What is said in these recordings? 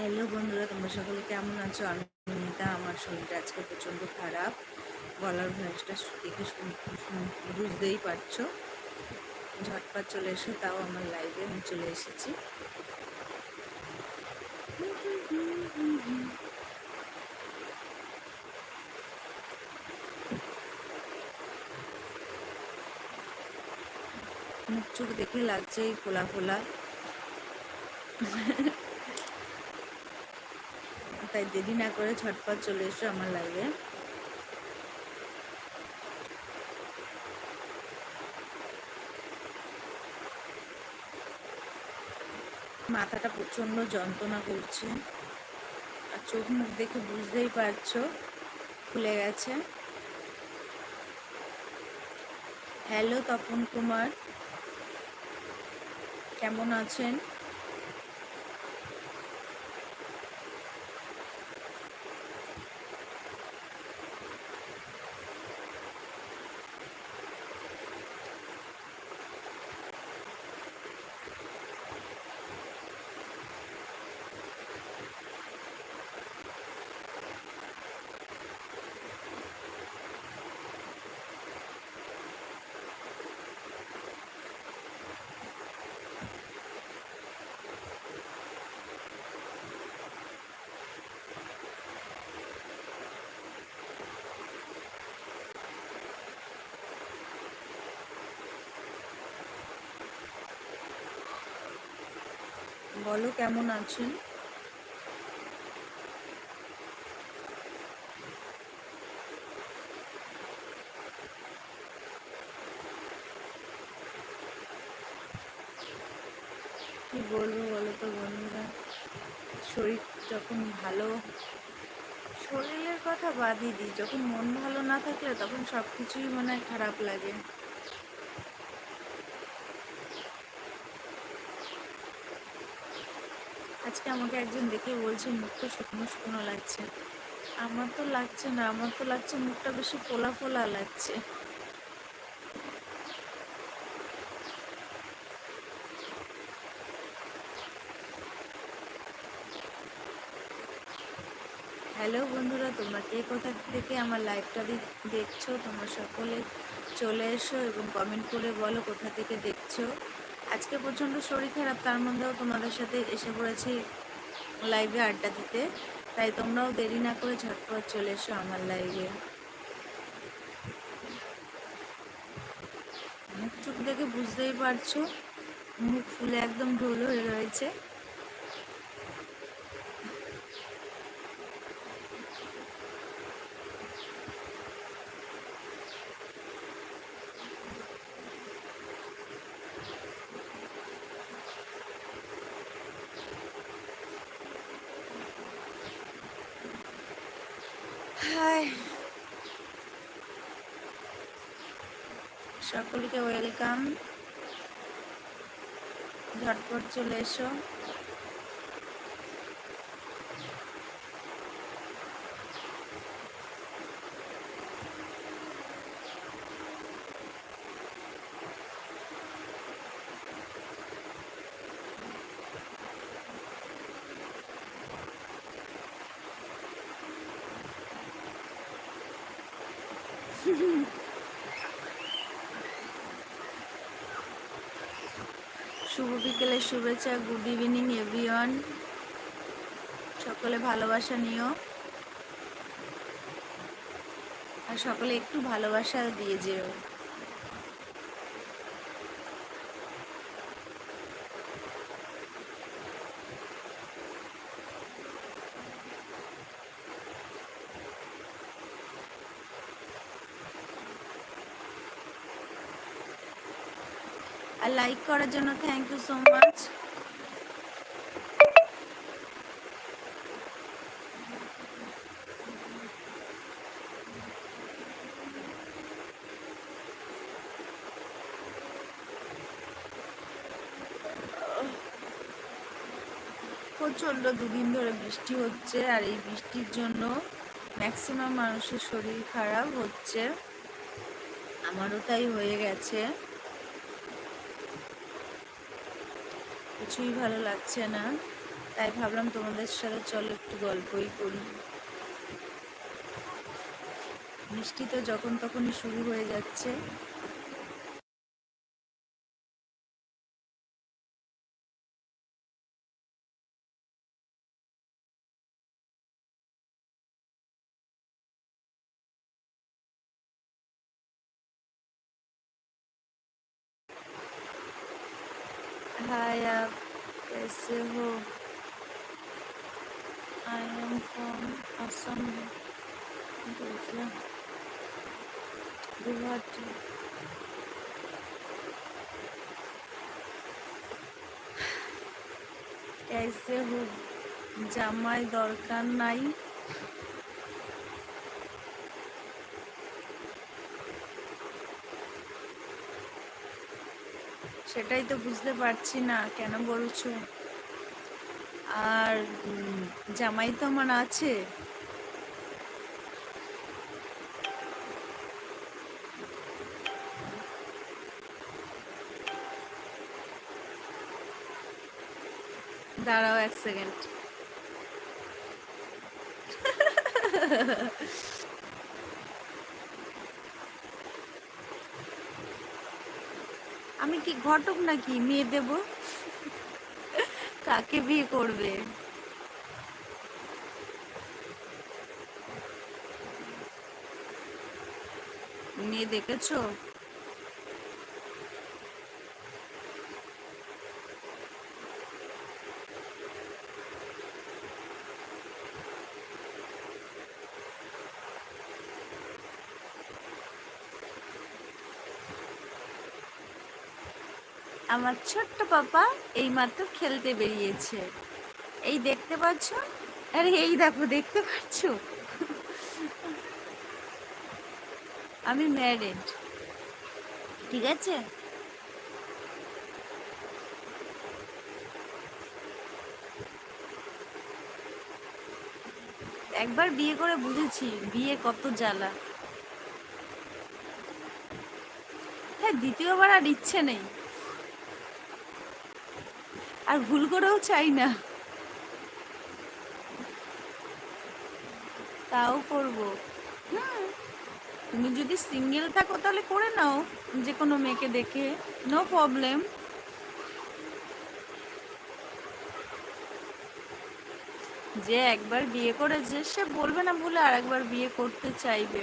Hello বন্ধুরা, তোমরা সকলে কেমন আছো? আমি মিতা আমার শরীরটা আজকে প্রচণ্ড খারাপ। গলার ভয়েসটা দেখে বুঝতেই পারছ। ঝটপট চলে এসো, তাও আমার লাইভে আমি চলে এসেছি। মুখ চোখ দেখে লাগছে এই ফোলা ফোলা তাই দেরি না করে ছটপট চলে এসো আমার লাইভে মাথাটা প্রচণ্ড যন্ত্রণা করছে। আর চোখ মুখ দেখে বুঝতেই পারছ, খুলে গেছে। হ্যালো তপন কুমার, কেমন আছেন? বলো, কেমন আছেন? কি বলব বলো তো বন্ধুরা? শরীর যখন ভালো, শরীরের কথা বাদই দিই। যখন মন ভালো না থাকলে তখন সব কিছুই মনে হয় খারাপ লাগে। আজকে আমাকে একজন দেখে বলছে, মুখটা শুকনো শুকনো লাগছে। আমার তো লাগছে না, আমার তো লাগছে মুখটা বেশি ফোলা ফোলা লাগছে। হ্যালো বন্ধুরা, তোমরা কে কোথা থেকে আমার লাইভটা দেখছ? তোমরা সকলে চলে এসো এবং কমেন্ট করে বলো কোথা থেকে দেখছ। আজকে প্রচণ্ড শরীর খারাপ, তার মধ্যেও তোমাদের সাথে এসে পড়েছি লাইভে আড্ডা দিতে। তাই তোমরাও দেরি না করে ঝটপট চলে এসো আমার লাইভে মুখ চোখ দেখে বুঝতেই পারছ, মুখ ফুলে একদম ঢোল হয়ে রয়েছে। হাই সকলকে ওয়েলকাম ঝটপট চলে এসো। শুভ বিকেলের শুভেচ্ছা গুড ইভিনিং এভিয়ন সকলে ভালোবাসা নিও। আর সকলে একটু ভালোবাসা দিয়ে যেও। লাইক করার জন্য থ্যাংক ইউ সো মাচ প্রচণ্ড দুদিন ধরে বৃষ্টি হচ্ছে আর এই বৃষ্টির জন্য ম্যাক্সিমাম মানুষের শরীর খারাপ হচ্ছে। আমারও তাই হয়ে গেছে। কিছুই ভালো লাগছে না। তাই ভাবলাম তোমাদের সাথে চলো একটু গল্পই করি। বৃষ্টি তো যখন তখনই শুরু হয়ে যাচ্ছে। हाय आप कैसे हो I am from Assam Guwahati कैसे हो জামাই দরকার নাই সেটাই তো বুঝতে পারছি না, কেন বলছো? আর জামাই তো আমার আছে। দাঁড়াও এক সেকেন্ড। আমি কি ঘটক নাকি? মেয়ে দেব? কাকে বিয়ে করবে? মেয়ে দেখেছ? আমার ছোট্ট পাপা এই মাত্র খেলতে বেরিয়েছে। এই দেখতে পাচ্ছ? আরে এই দেখো, দেখতে পাচ্ছ? আমি ম্যারিড ঠিক আছে? একবার বিয়ে করে বুঝেছি, বিয়ে কত জ্বালা। হ্যাঁ দ্বিতীয়বার আর ইচ্ছে নেই। আর ভুল করেও চাই না। তাও করব। তুমি যদি সিঙ্গেল থাকো তাহলে করে নাও, যে কোনো মেয়েকে দেখে। নো প্রবলেম যে একবার বিয়ে করেছে, সে বলবে না বলে আর একবার বিয়ে করতে চাইবে।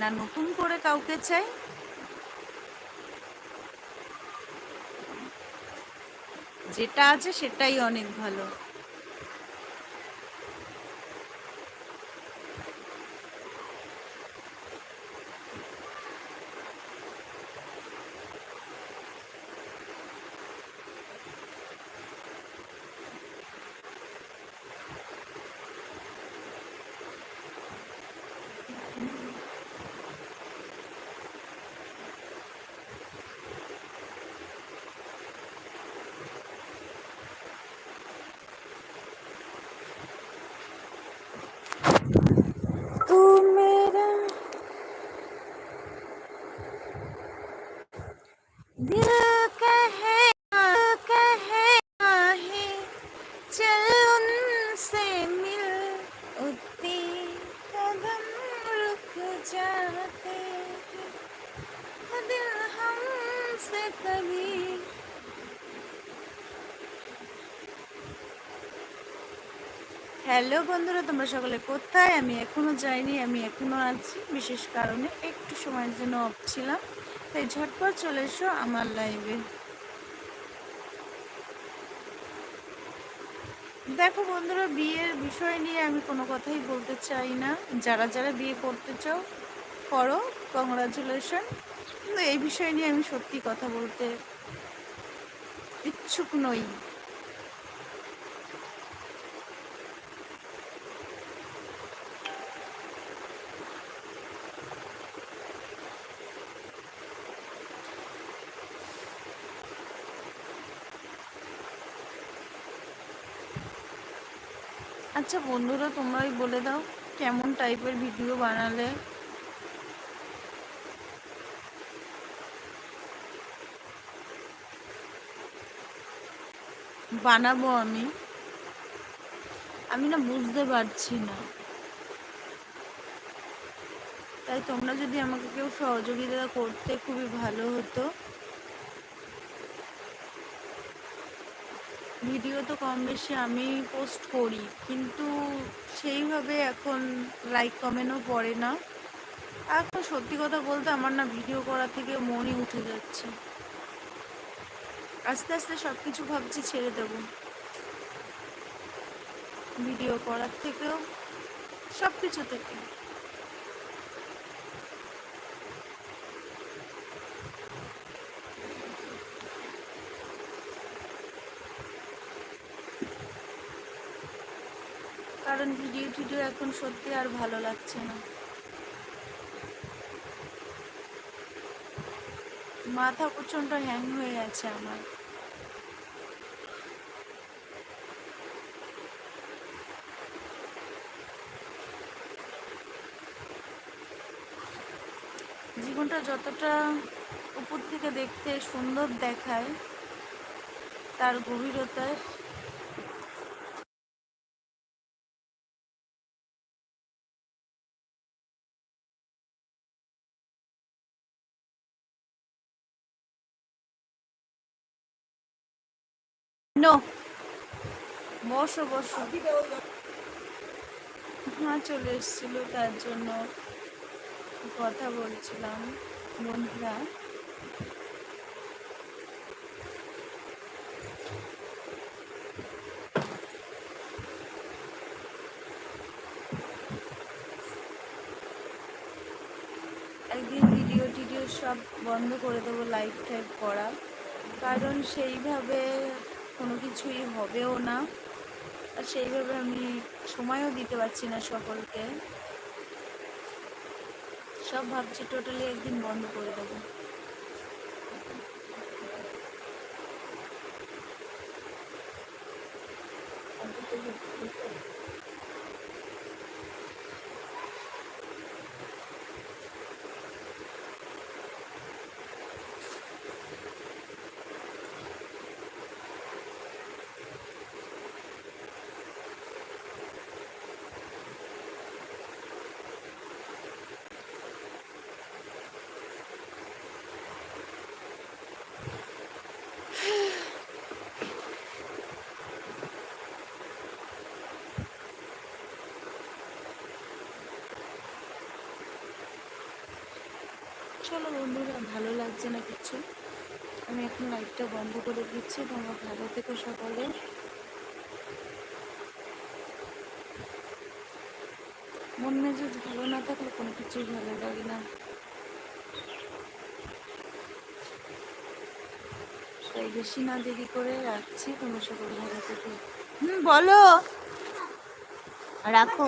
না নতুন করে কাউকে চাই? যেটা আছে সেটাই অনেক ভালো। হ্যালো বন্ধুরা, তোমরা সকলে কোথায়? আমি এখনও যাইনি, আমি এখনও আছি। বিশেষ কারণে একটু সময়ের জন্য অফ ছিলাম। তাই ঝটপট চলে এসো আমার লাইভে দেখো বন্ধুরা, বিয়ের বিষয় নিয়ে আমি কোনো কথাই বলতে চাই না। যারা যারা বিয়ে করতে চাও, করো কংগ্রাচুলেশন কিন্তু এই বিষয় নিয়ে আমি সত্যি কথা বলতে ইচ্ছুক নই। আচ্ছা বন্ধুরা, তোমরাই বলে দাও কেমন টাইপের ভিডিও বানালে? বানাবো আমি। আমি না বুঝতে পারছি না। তাই তোমরা যদি আমাকে কেউ সহযোগিতা করতে খুবই ভালো হতো। ভিডিও তো কম বেশি আমি পোস্ট করি, কিন্তু সেইভাবে এখন লাইক কমেন্টও পড়ে না। এখন সত্যি কথা বলতে আমার না ভিডিও করা থেকে মনই উঠে যাচ্ছে। আস্তে আস্তে সব কিছু ভাবছি ছেড়ে দেব। ভিডিও করার থেকেও সব কিছু থেকে। কারণ ভিডিও টিডিও এখন সত্যি আর ভালো লাগছে না। মাথা প্রচণ্ড হ্যাং হয়ে আছে আমার। জীবনটা যতটা উপর থেকে দেখতে সুন্দর দেখায়, তার গভীরতায় নো। বসো বসো। হ্যাঁ চলে এসেছিল, তার জন্য কথা বলছিলাম বন্ধুরা। একদিন ভিডিও টিডিও সব বন্ধ করে দেবো লাইভ টাইভ করা। কারণ সেইভাবে কোনো কিছুই হবেও না। আর সেইভাবে আমি সময়ও দিতে পারছি না সকলকে। সব ভাবছি টোটালি একদিন বন্ধ করে দেবো। চলো বন্ধুরা, ভালো লাগছে না কিছু? আমি এখন লাইটটা বন্ধ করে দিচ্ছি তোমরা ভালো থেকো সকলে। মন মেজাজ ভালো না থাকলে কোনো কিছুই ভালো লাগে না। তাই বেশি না দেরি করে রাখছি, তোমরা সকল ভালো থেকো। হুম, বলো। রাখো।